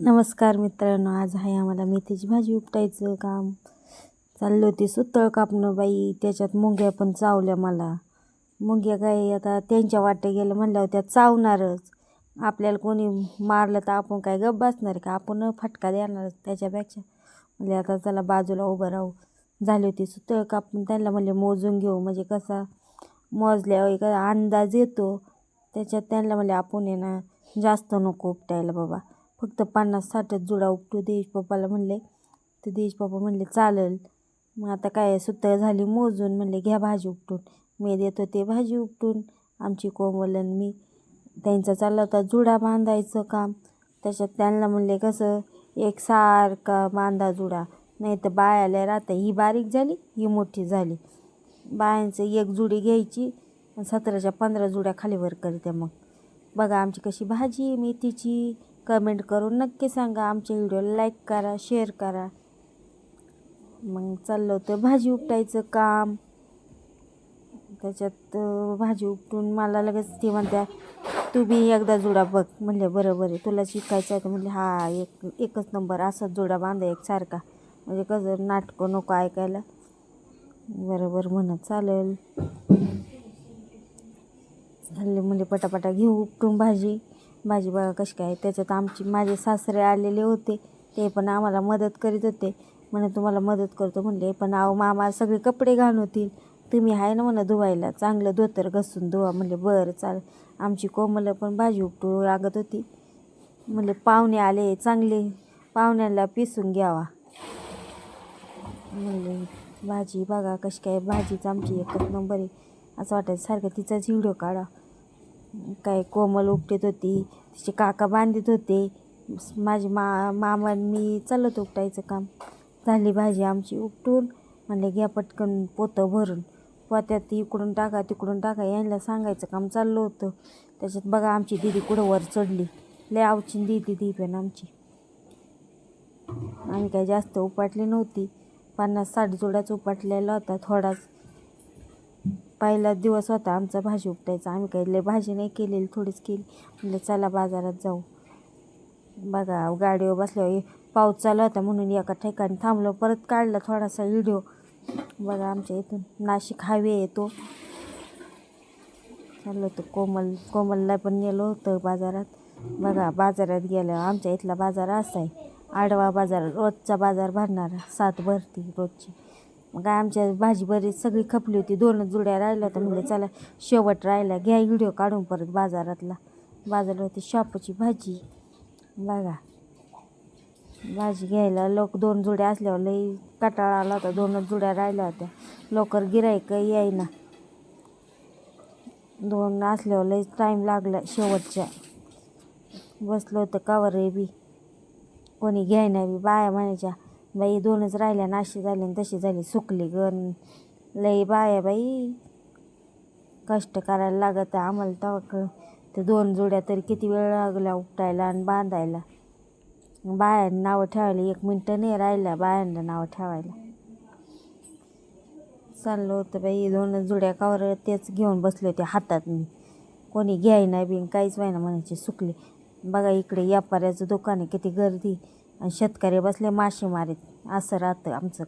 नमस्कार मित्रांनो आज आहे आम्हाला मेथीची भाजी उपटायचं काम. चाललं होती सुतळ कापणं बाई त्याच्यात मुंग्या पण चावल्या मला. मुंग्या काय आता त्यांच्या वाटे गेलं म्हणल्यावर त्या चावणारच. आपल्याला कोणी मारलं तर आपण काय गप्प बसणार का? आपण फटका देणारच त्याच्यापेक्षा. म्हणजे आता चला बाजूला उभं राहू. झाली होती सुतळ कापून त्यांना म्हणजे मोजून घेऊ. म्हणजे कसा मोजल्यावर एक अंदाज येतो. त्याच्यात त्यांना म्हणजे आपण आहे ना जास्त नको उपटायला बाबा. फक्त पन्नास साठच जुडा उपटू. देशबापाला म्हणले तर देशबापा म्हणले चालेल. मग आता काय सुतळ झाली मोजून म्हणले घ्या भाजी उपटून. मी देतो ते भाजी उपटून. आमची कोमल आणि मी त्यांचा चालला होता जुडा बांधायचं काम. त्याच्यात त्यांना म्हणले कसं? एक सारखा बांधा जुडा. नाही तर बायाला राहतं ही बारीक झाली ही मोठी झाली. बायांचं एक जुडी घ्यायची सतराच्या पंधरा जुड्या खालीवर करते मग. बघा आमची कशी भाजी मेथीची. कमेंट करून नक्की सांगा. आमच्या व्हिडिओला लाईक करा शेअर करा. मग चाललं होतं भाजी उपटायचं काम. त्याच्यात भाजी उपटून मला लगेच ती म्हणत्या तू बी एकदा जुडा बघ. म्हणले बरोबर आहे तुला शिकायचं आहे का? म्हणले हा एक एकच नंबर. असाच जुडा बांधा एक सारखा. म्हणजे कसं नाटकं नको ऐकायला. बरोबर म्हणत चालेल. हल्ली म्हणजे पटापटा घेऊ उपटून भाजी. भाजी बघा कशी काय त्याच्यात आमची माझे सासरे आलेले होते ते पण आम्हाला मदत करीत होते. म्हणे तुम्हाला मदत करतो म्हणले. पण आहो मामा सगळे कपडे घाण होतील. तुम्ही आहे ना म्हणा धुवायला चांगलं धोतर घसून धुवा. म्हणले बरं चाल आमची कोमलं पण भाजी उपटू लागत होती. म्हणले पाहुणे आले चांगले. पाहुण्याला पिसून घ्यावा. म्हणले भाजी बघा कशी काय भाजीच आमची एकच नंबर आहे. असं वाटायचं सारखं तिचाच व्हिडिओ काढा. काय कोमल उपटीत होती तिचे काका बांधित होते. माझे मा मामा मी चालत उपटायचं काम. झाली भाजी आमची उपटून म्हणले घ्या पटकन पोतं भरून. पोत्यात इकडून टाका तिकडून टाका यांना सांगायचं काम चाललं होतं. त्याच्यात बघा आमची दिदी कुठं वर चढली. लय आवची दिदी दी पण आमची. आम्ही काही जास्त उपाटली नव्हती. पन्नास साठ जोड्याच उपाटलेला होता थोडाच. पहिला दिवस होता आमचा भाजी उपटायचा. आम्ही काही लय भाजी नाही केलेली थोडीच केली. म्हणलं चला बाजारात जाऊ. बघा गाडीवर बसल्यावर पाऊस चालू होता म्हणून एका ठिकाणी थांबलो. परत काढला थोडासा व्हिडिओ. बघा आमच्या इथून नाशिक हायवे येतो चाललं होतो कोमल कोमलला पण गेलो होतं बाजारात. बघा बाजारात गेलं आमच्या इथला बाजार असा आहे. आडवा बाजार रोजचा बाजार भरणारा सात भरती रोजची. मग आमच्या भाजी बरीच सगळी खपली होती. दोनच जुड्या राहिल्या होत्या. म्हणजे चला शेवट राहिला. घ्या व्हिडिओ काढून परत बाजारातला. बाजारात होती शापूची भाजी. बघा. भाजी घ्यायला लोक दोन जुड्या असल्यावर लई कटाळा आला होता. दोनच जुड्या राहिल्या होत्या. लवकर गिराईक यायना दोन असल्यावर लई टाईम लागला शेवटच्या. बसलो होतं कावर बी. कोणी घ्यायना बी. बाया म्हणायच्या बाई दोनच राहिल्या नाशी झाली आणि तशी झाली. सुकली गण. लई बाया बाई. कष्ट करायला लागत आहे आम्हाला तेव्हा ते दोन जोड्या तरी किती वेळ लागला उपटायला आणि बांधायला. बायांना नावं ठेवायला एक मिनटं नाही राहिल्या बायांना नावं ठेवायला. चाललं होतं बाई. दोन जुड्या कावर तेच घेऊन बसले होते हातात मी कोणी घ्यायना बी काहीच व्हायना म्हणायचे सुकले. बघा इकडे व्यापाऱ्याचं दुकान आहे किती गर्दी. शेतकरी बसले मासे मारीत असं राहतं आमचं